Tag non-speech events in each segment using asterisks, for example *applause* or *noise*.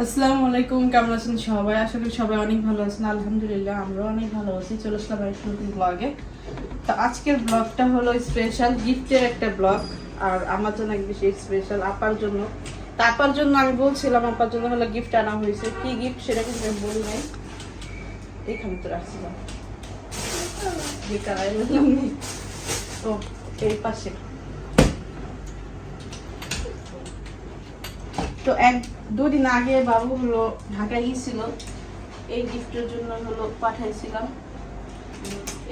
আসসালামু আলাইকুম, কেমন আছেন সবাই? আশা করি সবাই অনেক ভালো আছেন। আলহামদুলিল্লাহ আমরা অনেক ভালো আছি। চলে আসলাম একটা নতুন ব্লগে তো আজকের ব্লগটা হলো স্পেশাল গিফটের একটা ব্লগ আর আমার জন্য এক বেশি স্পেশাল আপার জন্য। তা আপার জন্য আমি বলছিলাম, আপার জন্য হলো গিফট আনা হয়েছে। কি গিফট সেটা কিন্তু আমি বলি নাই। এখানে তো রাখছিলাম। ও, এই পাশে। তো এক দুদিন আগে বাবু হলো ঢাকায় গিয়েছিল। এই গিফটের জন্য হলো পাঠাইছিলাম।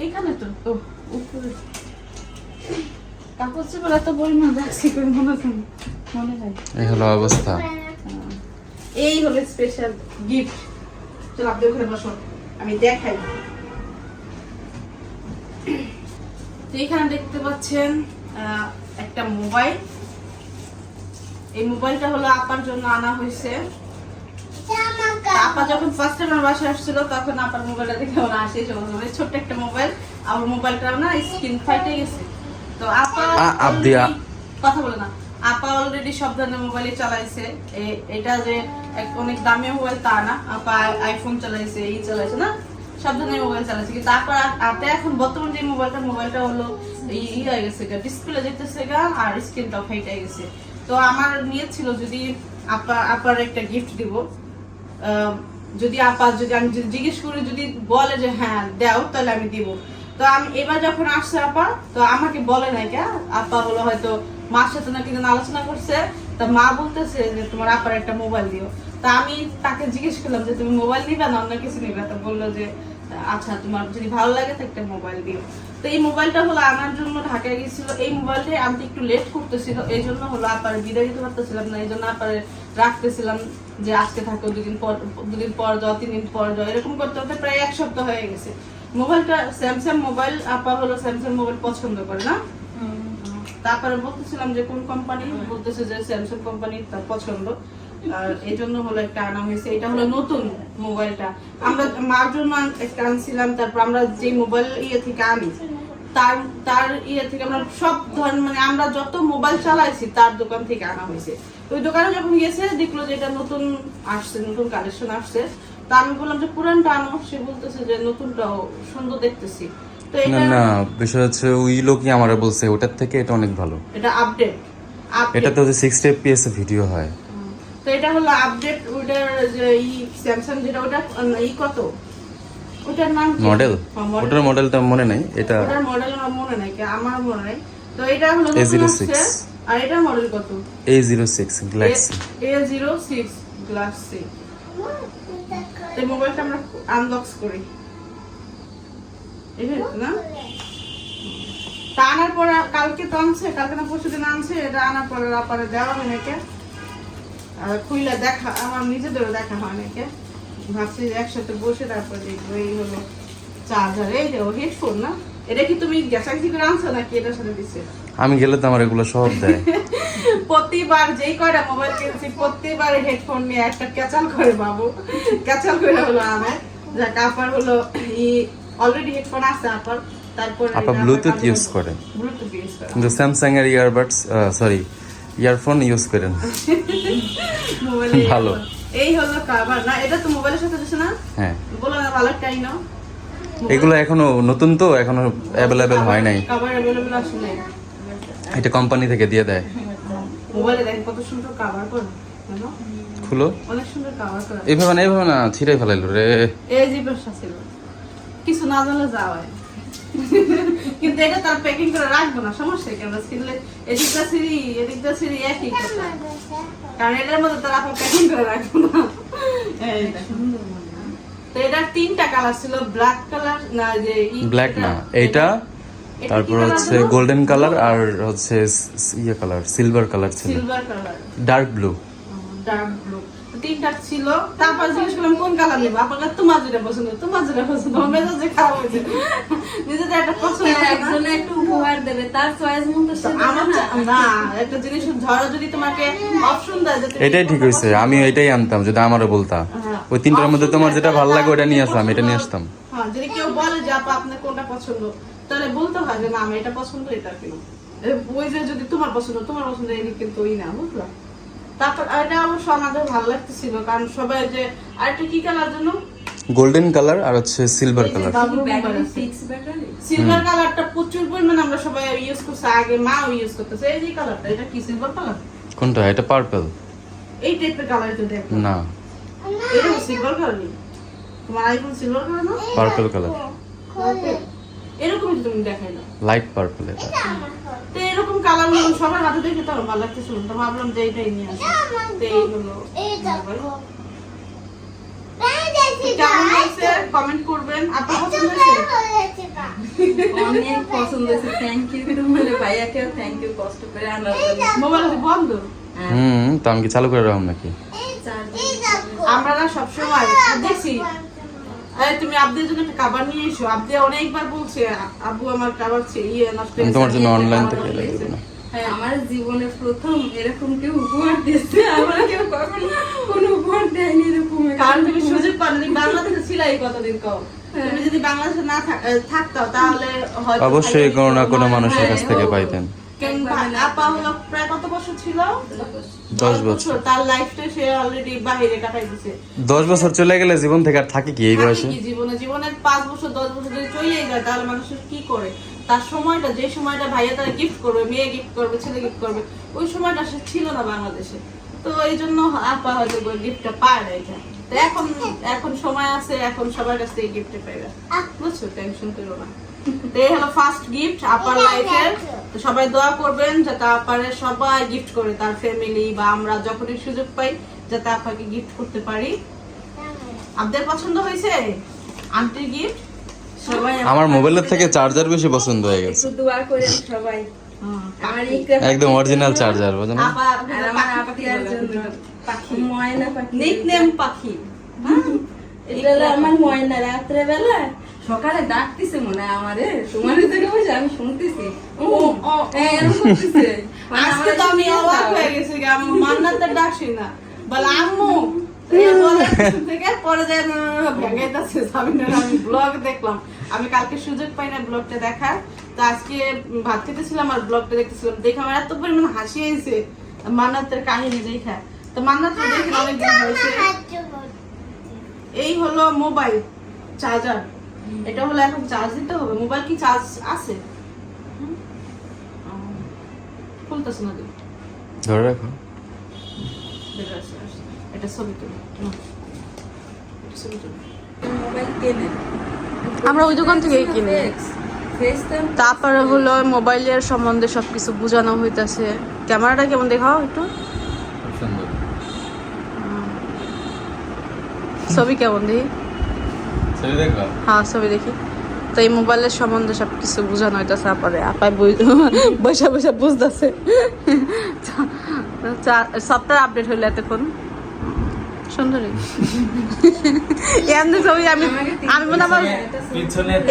এইখানে তো? ও উপরে। কাপড় চোপড় এত পরিমাণ রাখছি করে মনে মনে হয় এই হলো অবস্থা। এই হলো স্পেশাল গিফট চলো আপনি ওখানে বসুন আমি দেখাই। তো এখানে দেখতে পাচ্ছেন আহ, একটা মোবাইল। এই মোবাইলটা হলো আপার জন্য আনা হয়েছে। আপা যখন ফার্স্ট টাইম আমার বাসায় আসছিল তখন আপার মোবাইলটা দেখে ওরা আসে মানে ছোট্ট একটা মোবাইল আমার মোবাইলটা না স্ক্রিন ফাইটে গেছে। তো আপা কথা বলে না। আপা অলরেডি সব ধরনের মোবাইলই চালাইছে। এটা যে অনেক দামি মোবাইল তা না। আপা আইফোন চালাইছে এই চালাইছে না? সব ধরনের মোবাইল চালাইছে। কিন্তু আপা হাতে এখন বর্তমান যে মোবাইলটা মোবাইলটা হলো এই ই হয়ে গেছে ডিসপ্লে যেতেছে গা আর স্ক্রিনটাও ফাইটে গেছে। তো আমার নিয়ে ছিল যদি আপা, আপার একটা গিফট দিব যদি আপা, যদি আমি যদি জিজ্ঞেস করি, যদি বলে যে হ্যাঁ দাও, তাহলে আমি দিব। তো আমি, এবার যখন আসছে আপা, তো আমাকে বলে নাই কে? আপা হলো হয়তো মার সাথে নাকি আলোচনা করছে। তা মা বলতেছে যে তোমার আপার একটা মোবাইল দিও। তা আমি তাকে জিজ্ঞেস করলাম যে তুমি মোবাইল নিবে না, অন্য কিছু নিবে? তো বলল যে আচ্ছা তোমার যদি ভালো লাগে তো একটা মোবাইল দিও। তো এই মোবাইলটা হলো আমার জন্য ঢাকায় গেছিল এই মোবাইলটা আনতে একটু লেট করতেছিল। এই জন্য হলো আপার বিদায় দিতে পারতেছিলাম না এই জন্য আপার রাখতেছিলাম যে আজকে থাকো দুদিন পর দুদিন পর যাও তিন দিন পর যাও এরকম করতে করতে প্রায় এক সপ্তাহ হয়ে গেছে। মোবাইলটা স্যামসাং মোবাইল আপা হলো স্যামসাং মোবাইল পছন্দ করে না? তারপরে বলতেছিলাম যে কোন কোম্পানি বলতেছে যে স্যামসাং কোম্পানি তার পছন্দ। এই জন্য হলো একটা আনা হয়েছে। এটা হলো নতুন মোবাইলটা। আমরা মার জন্য একটা আনছিলাম তারপর আমরা যে মোবাইল ইয়ে থেকে আনি তার তার ইয়ে থেকে আমরা সব ধরনের মানে আমরা যত মোবাইল চালাইছি তার দোকান থেকে আনা হয়েছে। ওই দোকানে যখন গেছে দেখল যে এটা নতুন আসছে নতুন কালেকশন আসছে। তা আমি বললাম যে পুরানটা আনো। সে বলতেছে যে নতুনটাও সুন্দর দেখতেছি। না না বিষয় হচ্ছে ওই লোকই আমারে বলছে ওটার থেকে এটা অনেক ভালো। এটা আপডেট এটাতে হচ্ছে সিক্সটি এফপিএস ভিডিও হয়। তো এটা হলো আপডেট ওটার যে স্যামসাং যেটা ওটা ই কত? ওটার নাম মডেল হ্যাঁ। ওটার মডেলটা মনে নাই এটা ওটার মডেল আমার মনে নাই কি আমার মনে নাই। তো এটা হলো A06 আর এটা মডেল কত? A zero six Galaxy A zero six glass C এই মোবাইলটা আমরা আনবক্স করি। এই না? তা আনার পর কালকে তো আনছে কালকে না পরশু দিন আনছে এটা আনার পরে আপারে দেওয়া হয় নাকি? আর খুইলা দেখা আমার নিজেদেরও দেখা হয় নাকি ভাবছি একসাথে বসে তারপর দেখব এই হলো চার্জার। এই হেডফোন না? এটা কি তুমি গ্যাসাক্সি করে আনছো নাকি এটার সাথে দিচ্ছে আমি গেলে তো আমার এগুলো সব দেয়। *laughs* প্রতিবার যেই কয়টা মোবাইল কিনছি প্রতিবার হেডফোন নিয়ে একটা ক্যাচাল করে বাবু। ক্যাচাল করে হলো আমার যাক আপার হলো ই অলরেডি হেডফোন আছে আপার। তারপরে আপা ব্লুটুথ ইউজ করে। ব্লুটুথ ইউজ করে। কিন্তু স্যামসাং এর ইয়ারবাডস সরি ইয়ারফোন ইউজ করেন। *laughs* ভালো। এই হলো কাভার না এটা তো মোবাইলের সাথে দিছে না? হ্যাঁ। বলো না ভালো টাই নাও এগুলো এখনও নতুন তো এখনও অ্যাভেলেবেল হয় নাই। কাভার অ্যাভেলেবল আসলে এটা কোম্পানি থেকে দিয়ে দেয়। মোবাইলে দেখেন কত সুন্দর কাভার করে জানো? খুলো। অনেক সুন্দর কাভার করে। এইভাবে না এইভাবে না ছিঁড়াই ফেলাইলো রে। এই ব্যবসা ছিল। কিছু না জানলে যাওয়ায়। কিন্তু এটা তার প্যাকিং করে রাখব না সমস্যা কেন? কিনলে এদিকটা সিঁড়ি এদিকটা সিঁড়ি একই কারণ এটার মধ্যে তার আপনার প্যাকিং করে রাখব না। তো এটার তিনটা কালার ছিল ব্ল্যাক কালার না যে ব্ল্যাক না এইটা তারপর হচ্ছে গোল্ডেন কালার আর হচ্ছে ইয়ে কালার সিলভার কালার ছিল। Silver colour dark blue dark blue তিনটা ছিল তারপর জিজ্ঞেস করলাম কোন কালার নেব? আপনার তোমার যেটা পছন্দ তোমার যেটা পছন্দ। আমার মেজাজে খারাপ হয়েছে। নিজেদের একটা পছন্দ একজনে একটু উপহার দেবে তার চয়েস মতো আমার না। একটা জিনিস ধরো যদি তোমাকে অপশন দেয় যে এটাই ঠিক হয়েছে আমি এটাই আনতাম যদি আমারও বলতাম হ্যাঁ। ওই তিনটার মধ্যে তোমার যেটা ভালো লাগে ওটা নিয়ে আসলাম এটা নিয়ে আসতাম। হ্যাঁ যদি কেউ বলে যে আপা আপনার কোনটা পছন্দ? তাহলে বলতে হয় যে না আমি এটা পছন্দ এটা কেন? ওই যে যদি তোমার পছন্দ তোমার পছন্দ এই কিন্তু ওই না বুঝলা? তারপর এটা অবশ্য আমাদের ভালো লাগতেছিল কারণ সবাই যে আরেকটা কি কালার জন্য গোল্ডেন কালার আর হচ্ছে সিলভার কালার সিলভার কালারটা প্রচুর পরিমাণে আমরা সবাই ইউজ করছি আগে মাও ইউজ করতেছে। এই যে কালারটা এটা কি সিলভার কালার কোনটা? এটা পার্পল এই টাইপের কালার তো দেখো। না। এটা সিলভার কালার তোমার আইফোন সিলভার কালার না? পার্পল কালার এরকমই তো তুমি দেখাই না লাইট পার্পল এটা তো এরকম কালারগুলো সবার হাতে দেখে তো ভালো লাগতেছিল তো ভাবলাম যে এইটাই নিয়ে আসি। তো এইগুলো কেমন হয়েছে? কমেন্ট করবেন। আপনার পছন্দ হয়েছে? অনেক পছন্দ হয়েছে। থ্যাংক ইউ তোমার ভাইয়াকেও থ্যাংক ইউ কষ্ট করে আনার মোবাইল বন্ধ। হ্যাঁ, হুম তো আমি কি চালু করে রাখলাম নাকি? আমরা সবসময় দেখছি আরে তুমি আব্দের জন্য একটা কাবার নিয়ে এসো। আব্দে অনেকবার বলছে আব্বু আমার কাবার ইয়ে নষ্ট হয়েছে, তোমার জন্য অনলাইন থেকে order লাগিয়ে করেছি। দেবো না হ্যাঁ আমার জীবনে প্রথম এরকম কেউ উপহার দিচ্ছে আমার কেউ কখনো কোনো উপহার দেয়নি এরকম কারণ তুমি সুযোগ বাংলাদেশে ছিলাই কতদিন কও? তুমি যদি বাংলাদেশে না থাকতাও তাহলে হয়তো অবশ্যই কোনো না কোনো মানুষের কাছ থেকে হ্যাঁ, পাইতেন। আপা হলো প্রায় কত বছর ছিল? দশ বছর। তার লাইফটা সে অলরেডি বাইরে কাটাই দিছে। বছর চলে গেলে জীবন থেকে আর থাকে কি এই বয়সে? কি জীবনে? জীবনের পাঁচ বছর দশ বছর যদি চলেই যায় তাহলে মানুষের কি করে? তার সময়টা যে সময়টা ভাইয়া তারা গিফট করবে মেয়ে গিফট করবে ছেলে গিফট করবে ওই সময়টা সে ছিল না বাংলাদেশে। তো এই জন্য আপা হয়তো গিফটটা পায় না এটা তো এখন এখন সময় আছে এখন সবার কাছ থেকে গিফট পাইবে। বুঝছ? টেনশন করো না। তো এই হলো ফার্স্ট গিফট আপার লাইফের তো সবাই দোয়া করবেন যাতে আপারে সবাই গিফট করে তার ফ্যামিলি বা আমরা যখনই সুযোগ পাই যাতে আপাকে গিফট করতে পারি। আপনাদের পছন্দ হয়েছে? আন্টির গিফট সবাই আমার মোবাইলের থেকে চার্জার বেশি পছন্দ হয়ে গেছে। দোয়া করেন সবাই। আমার একদম অরিজিনাল চার্জার বুঝলেন আমার জন্য। ময়না পাখি। নিকনেম পাখি। এটা আমার ময়না রাত্রে বেলা সকালে ডাকতেছে মনে হয় আমারে। তোমার থেকে বসে আমি শুনতেছি। ও ও, এরকম করতেছে। মানে আজকে তো আমি অবাক হয়ে গেছি আমি মান্নাতের ডাকছি না। বলে আম্মু পরে ভেঙাইতেছে সাবিনার আমি ব্লগ দেখলাম। আমি কালকে সুযোগ পাই না ব্লগটা দেখার। তো আজকে ভাত খেতেছিলাম আর ব্লগটা দেখতেছিলাম। দেখে আমার এত পরিমাণ হাসি হয়েছে। মান্নাতের কাহিনী দেখা তো দেখে হয়েছে এই হলো মোবাইল চার্জার। এটা হলো এখন চার্জ দিতে হবে। মোবাইল কি চার্জ আছে? খুলতেছে না ধরে রাখো। এটা ছবি তুলি। হুম। এটা ছবি তুলি। মোবাইল কেনে? আমরা ওই দোকান থেকেই কিনি। তারপরে হলো মোবাইলের সম্বন্ধে সবকিছু বোঝানো হইতাছে। ক্যামেরাটা কেমন দেখাও একটু? ছবি কেমন দেখি? হ্যাঁ ছবি দেখি। তো এই মোবাইলের সম্বন্ধে সব কিছু বোঝানো হইতেছে আপরে। আপায় বৈশা *laughs* বৈশা বুঝতেছে। সপ্তাহে আপডেট হইল এতক্ষণ। সুন্দরী। এমনি ছবি আমি আমি মনে আমার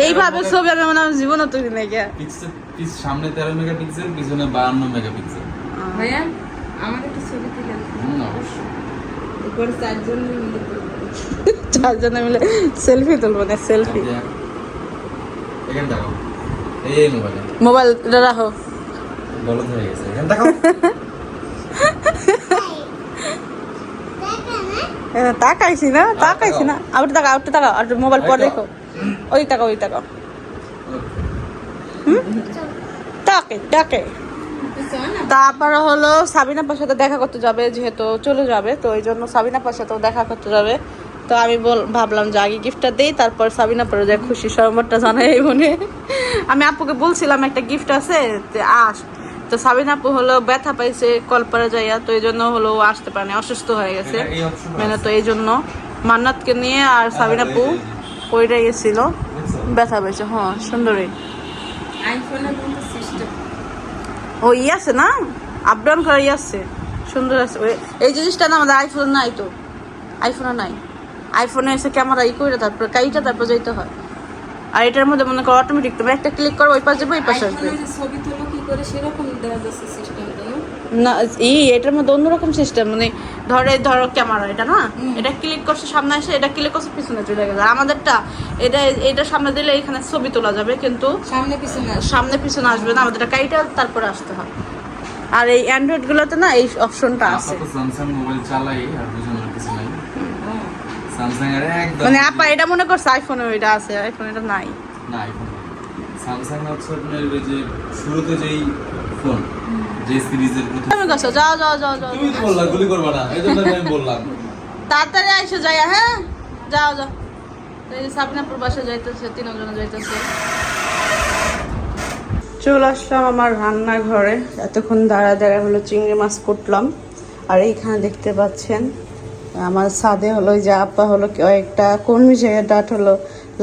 এইভাবে ছবি আমি মনে হয় জীবনে তুলি নাই গিয়া সামনে তেরো মেগাপিক্সেল পিছনে বাহান্ন মেগাপিক্সেল। ভাইয়া আমার একটা ছবি তুলে অবশ্যই। চারজন মিলে তুলবো। *laughs* চারজনে মিলে সেলফি তুলবো না সেলফি এই মোবাইলে রাখো। তাকাইছি না তাকাইছি না। আবার তাকা আবার তাকা আর মোবাইল পর দেখো। ওই তাকা ওই তাকা তাকে তাকে। তারপরে হলো সাবিনা সাথে দেখা করতে যাবে যেহেতু চলে যাবে তো এই জন্য সাবিনা সাথেও দেখা করতে যাবে। তো আমি বল ভাবলাম যে আগে গিফটটা দেই তারপর সাবিনা পরে যায় খুশি সংবাদটা জানাই এই মনে। আমি আপুকে বলছিলাম একটা গিফট আছে তে আস। তো সাবিনা আপু হলো ব্যথা পাইছে কলপারে যাইয়া তো এই জন্য হলো ও আসতে পারেনি অসুস্থ হয়ে গেছে। মানে তো এই জন্য মান্নাতকে নিয়ে আর সাবিনা আপু ওইটা গেছিল। ব্যথা পাইছে হ্যাঁ সুন্দরী। আইফোনের কিন্তু সিস্টেম ও ই আছে না? আপ ডাউন করা ই আছে। সুন্দর আছে। ওই- এই জিনিসটা না আমাদের আইফোন নাই তো। আইফোনে নাই। আইফোনে এসে ক্যামেরা ই করে তারপর কাইটা তারপর যাইতে হয়। আর এটার মধ্যে মনে করো অটোমেটিক তুমি একটা ক্লিক করো ওই পাশে যাবে ওই পাশে আসবে। ছবি তুলো কি করে সেরকম দেখা যাচ্ছে সিস্টেমটা না? না ই এটার মধ্যে অন্যরকম সিস্টেম মানে ধরে ধরো ক্যামেরা এটা না? এটা ক্লিক করছে সামনে এসে এটা ক্লিক করছে পিছনে চলে গেছে আর আমাদেরটা এটা এটা সামনে দিলে এখানে ছবি তোলা যাবে কিন্তু সামনে পিছনে সামনে পিছনে আসবে না আমাদের কাইটা তারপরে আসতে হয়। আর এই অ্যান্ড্রয়েড গুলোতে না এই অপশনটা আছে। স্যামসাং মোবাইল চালাই আর স্যামসাং এর একদম মানে আপা এটা মনে করছে আইফোনে ওইটা আছে আইফোন এটা নাই। না আইফোন স্যামসাং হচ্ছে আপনার ওই যে শুরুতে যেই ফোন যে সিরিজের প্রথম তুমি গেছো যাও যাও যাও যাও। তুমি তো বললা গুলি করবা না। এই জন্য আমি বললাম। তাড়াতাড়ি আইসো যাই হ্যাঁ? যাও যাও। এই যে সাপনাপুর বাসা যাইতেছে তিনজনে যাইতেছে। চলে আসলাম আমার রান্নাঘরে। এতক্ষণ দাঁড়া দাঁড়া হলো চিংড়ি মাছ কুটলাম। আর এইখানে দেখতে পাচ্ছেন আমার সাদে হলো যে আপা হলো, কয়েকটা কর্মী জায়গায় ডাট হলো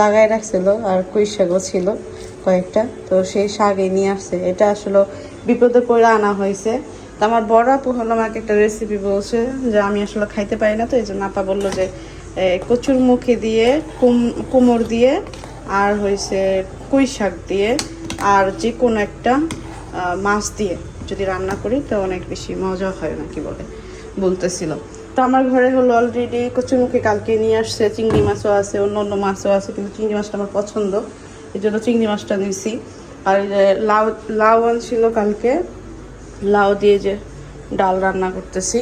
লাগাই রাখছিল আর কুই শাকও ছিল কয়েকটা। তো সেই শাকই নিয়ে আসছে। এটা আসলে বিপদে পড়ে আনা হয়েছে। তো আমার বড় আপু হলো আমাকে একটা রেসিপি বলছে যে আমি আসলে খাইতে পারি না তো, এই জন্য আপা বলল যে কচুর মুখে দিয়ে, কুম কুমড় দিয়ে আর হয়েছে কুই শাক দিয়ে আর যে কোনো একটা মাছ দিয়ে যদি রান্না করি তো অনেক বেশি মজা হয় নাকি বলে, বলতেছিল। তো আমার ঘরে হলো অলরেডি কচুরমুখী কালকে নিয়ে আসছে, চিংড়ি মাছও আছে অন্য অন্য মাছও আছে, কিন্তু চিংড়ি মাছটা আমার পছন্দ। এই জন্য চিংড়ি মাছটা নিয়েছি আর লাউ লাউ আনছিল কালকে, লাউ দিয়ে যে ডাল রান্না করতেছি।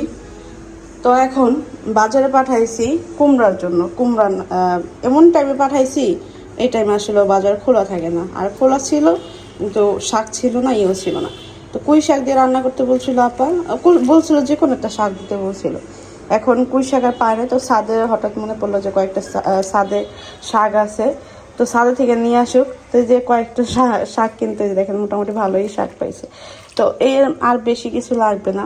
তো এখন বাজারে পাঠাইছি কুমড়ার জন্য। কুমড়া এমন টাইমে পাঠাইছি, এই টাইমে আসলে বাজার খোলা থাকে না। আর খোলা ছিল, কিন্তু শাক ছিল না ইয়েও ছিল না। তো কুই শাক দিয়ে রান্না করতে বলছিল আপা? বলছিল যে কোনো একটা শাক দিতে বলছিল। এখন কুই শাক আর পায় না তো সাদে হঠাৎ মনে পড়ল যে কয়েকটা সাদে শাক আছে। তো সাদে থেকে নিয়ে আসুক। তো যে কয়েকটা শাক কিনতে দেখেন মোটামুটি ভালোই শাক পাইছে। তো এই আর বেশি কিছু লাগবে না।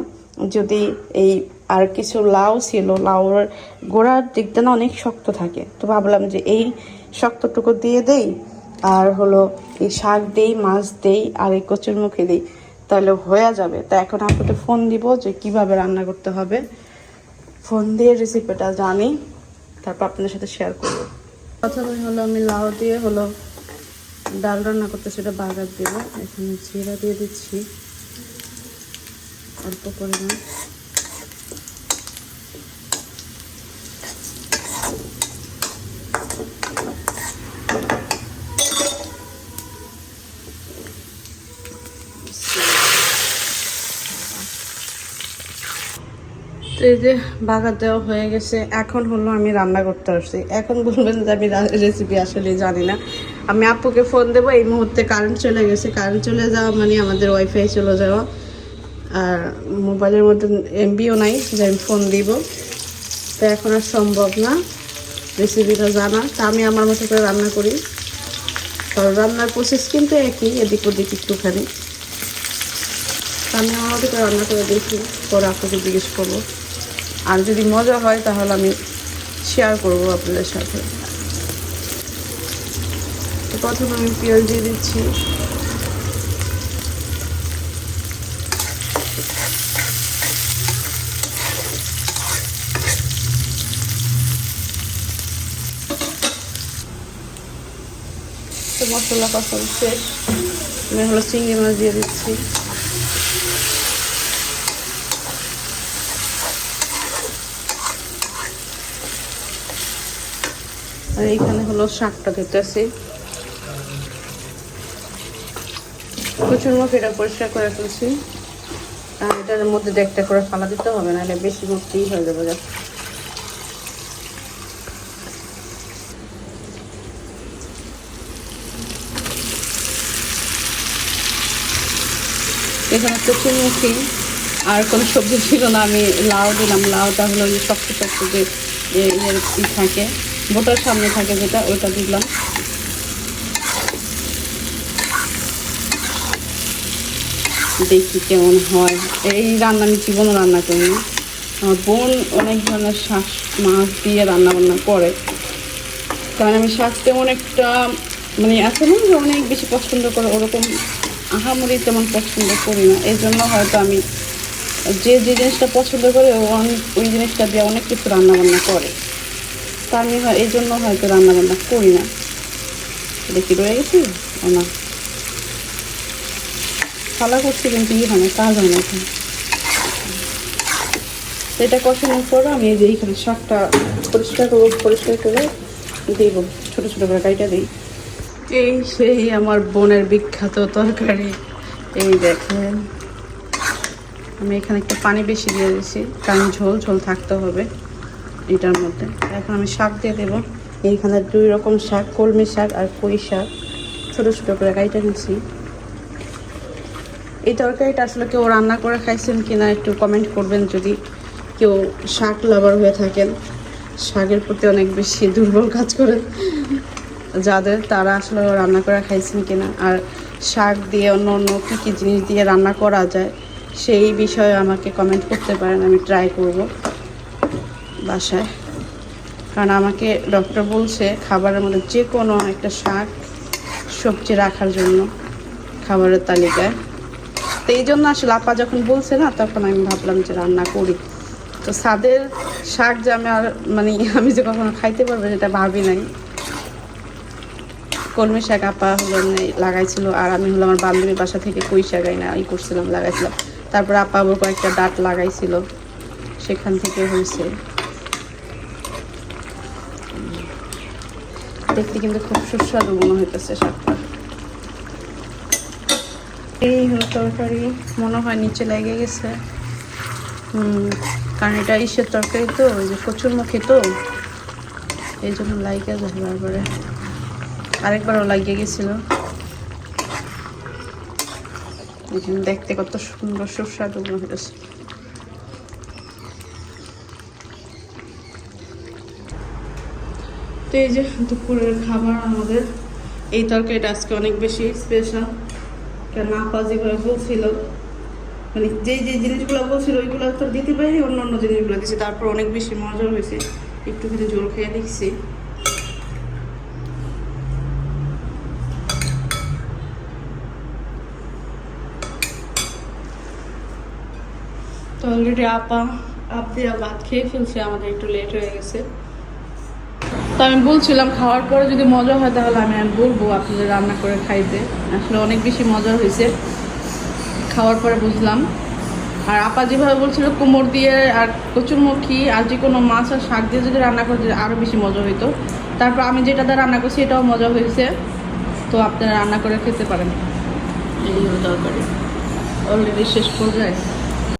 যদি এই আর কিছু লাউ ছিল, লাউর গোড়ার দিকটা না অনেক শক্ত থাকে। তো ভাবলাম যে এই শক্তটুকু দিয়ে দেই। আর হলো এই শাক দেই, মাছ দেই, আর এই কচুর মুখে দিই। তাহলে হয়ে যাবে। তা এখন আপনাকে ফোন দিব যে কীভাবে রান্না করতে হবে। ফোন দিয়ে রেসিপিটা জানি, তারপর আপনাদের সাথে শেয়ার করব। প্রথমে হলো আমি লাউ দিয়ে হলো ডাল রান্না করতে সেটা বাগার দেবো। এখানে জিরা দিয়ে দিচ্ছি। অল্প পরিমাণ। এই যে বাগার দেওয়া হয়ে গেছে, এখন হলো আমি রান্না করতে আসছি। এখন বলবেন যে আমি রেসিপি আসলে জানি না। আমি আপুকে ফোন দেবো, এই মুহূর্তে কারেন্ট চলে গেছে। কারেন্ট চলে যাওয়া মানে আমাদের ওয়াইফাই চলে যাওয়া। আর মোবাইলের মধ্যে এমবিও নাই, যে আমি ফোন দিব। তো এখন আর সম্ভব না। রেসিপিটা জানা। তা আমি আমার মতো করে রান্না করি। কারণ রান্নার প্রসেস কিন্তু একই, এদিক ওদিক একটুখানি। আমি আমার মতো করে রান্না করে দেখি, পরে আপনাকে জিজ্ঞেস করব। আর যদি মজা হয়, তাহলে আমি শেয়ার করব আপনাদের সাথে। প্রথমে আমি পেঁয়াজ দিয়ে দিচ্ছি। মশলা কষানো শেষ। আমি হলো চিংড়ি মাছ দিয়ে দিচ্ছি। আর এইখানে হলো শাকটা দিতেছি। প্রচুর মুখ এটা পরিষ্কার করে ফেলছি। আর এটার মধ্যে দেখতে করে ফালা দিতে হবে, নাহলে বেশি মুখতেই হয়ে যাবে এখানে প্রচুর মুখী আর কোনো সবজি ছিল না, আমি লাউ দিলাম। লাউটা হলো শক্ত শক্ত যে থাকে। বোটার সামনে থাকে যেটা, ওইটা দিলাম। দেখি কেমন হয়। এই রান্না, আমি জীবনও রান্না করি না। আমার বোন অনেক ধরনের শাক, মাছ দিয়ে রান্না বান্না করে। কারণ আমি শাক তেমন একটা মানে আছে না যে অনেক বেশি পছন্দ করে, ওরকম আহামরি তেমন পছন্দ করি না। এই জন্য হয়তো আমি যে যে জিনিসটা পছন্দ করে ওই জিনিসটা দিয়ে অনেক কিছু রান্না বান্না করে। তা আমি এই জন্য হয়তো রান্না বান্না করি না। দেখি রয়ে গেছি? না। খালা করছি কিন্তু ই হয় না, কাজ হয় না এখন। এটা কষানোর পর আমি এই যে এইখানে শাকটা পরিষ্কার করব, পরিষ্কার করে দিব। ছোট ছোট করে কাইটা দিই। এই সেই আমার বোনের বিখ্যাত তরকারি। এই দেখেন। আমি এখানে একটু পানি বেশি দিয়ে দিয়েছি, কারণ ঝোল ঝোল থাকতে হবে। এটার মধ্যে। এখন আমি শাক দিয়ে দেবো। এইখানে দুই রকম শাক, কলমি শাক আর পুঁই শাক। ছোটো ছোটো করে কাইটা নিচ্ছি এই তরকারিটা আসলে কেউ রান্না করে খাইছেন কিনা একটু কমেন্ট করবেন যদি কেউ শাক লাভার হয়ে থাকেন। শাকের প্রতি অনেক বেশি দুর্বল কাজ করে। যাদের তারা আসলে রান্না করে খাইছেন কিনা। আর শাক দিয়ে অন্য অন্য কী কী জিনিস দিয়ে রান্না করা যায়, সেই বিষয়ে আমাকে কমেন্ট করতে পারেন, আমি ট্রাই করব। বাসায়। কারণ আমাকে ডক্টর বলছে খাবারের মধ্যে যে কোনো একটা শাক সবজি রাখার জন্য খাবারের তালিকায়। তো এই জন্য আসলে আপা যখন বলছে না, তখন আমি ভাবলাম যে রান্না করি। তো সাদের শাক যে আমি আর মানে *laughs* আমি যে কখনো খাইতে পারব সেটা ভাবি নাই। কলমি শাক আপা হলো এমনি লাগাইছিল, আর আমি হলো আমার বান্ধবীর বাসা থেকে কই শাক না ই করছিলাম, লাগাইছিলাম। তারপর আপা আবার কয়েকটা ডাট লাগাইছিল। সেখান থেকে হয়েছে। দেখতে কিন্তু খুব সুস্বাদু মনে হইতেছে শাকটা। এই হলো তরকারি, মনে হয় নিচে লেগে গেছে। কারণ এটা ইসের তরকারি তো, ওই যে কচুরমুখী তো। এই জন্য লাইকে যায় বারবারে। আরেকবারও লাগিয়ে গেছিল। দেখতে কত সুন্দর, সুস্বাদু মনে হয়েছে তো এই যে দুপুরের খাবার আমাদের। এই তরকারিটা আজকে অনেক বেশি স্পেশাল কেন আপা যেভাবে বলছিল মানে যে যে জিনিসগুলো বলছিল, ওইগুলো তো দিতে পারি অন্য অন্য জিনিসগুলো দিছি তারপর অনেক বেশি মজা হয়েছে। একটুখানি জোর খেয়ে দেখছি তো অলরেডি আপা আপদিরা ভাত খেয়ে ফেলছে, আমাদের একটু লেট হয়ে গেছে। তো আমি বলছিলাম খাওয়ার পরে যদি মজা হয় তাহলে আমি আর বলব আপনাদের রান্না করে খাইতে। আসলে অনেক বেশি মজা হয়েছে। খাওয়ার পরে বুঝলাম। আর আপা যেভাবে বলছিল কোমর দিয়ে আর কচুরমুখী আর যে কোনো মাছ আর শাক দিয়ে যদি রান্না করে আরও বেশি মজা হইতো। তারপর আমি যেটা দিয়ে রান্না করছি এটাও মজা হয়েছে। তো আপনারা রান্না করে খেতে পারেন। এই হলো তরকারি অলরেডি শেষ পর্যায়ে।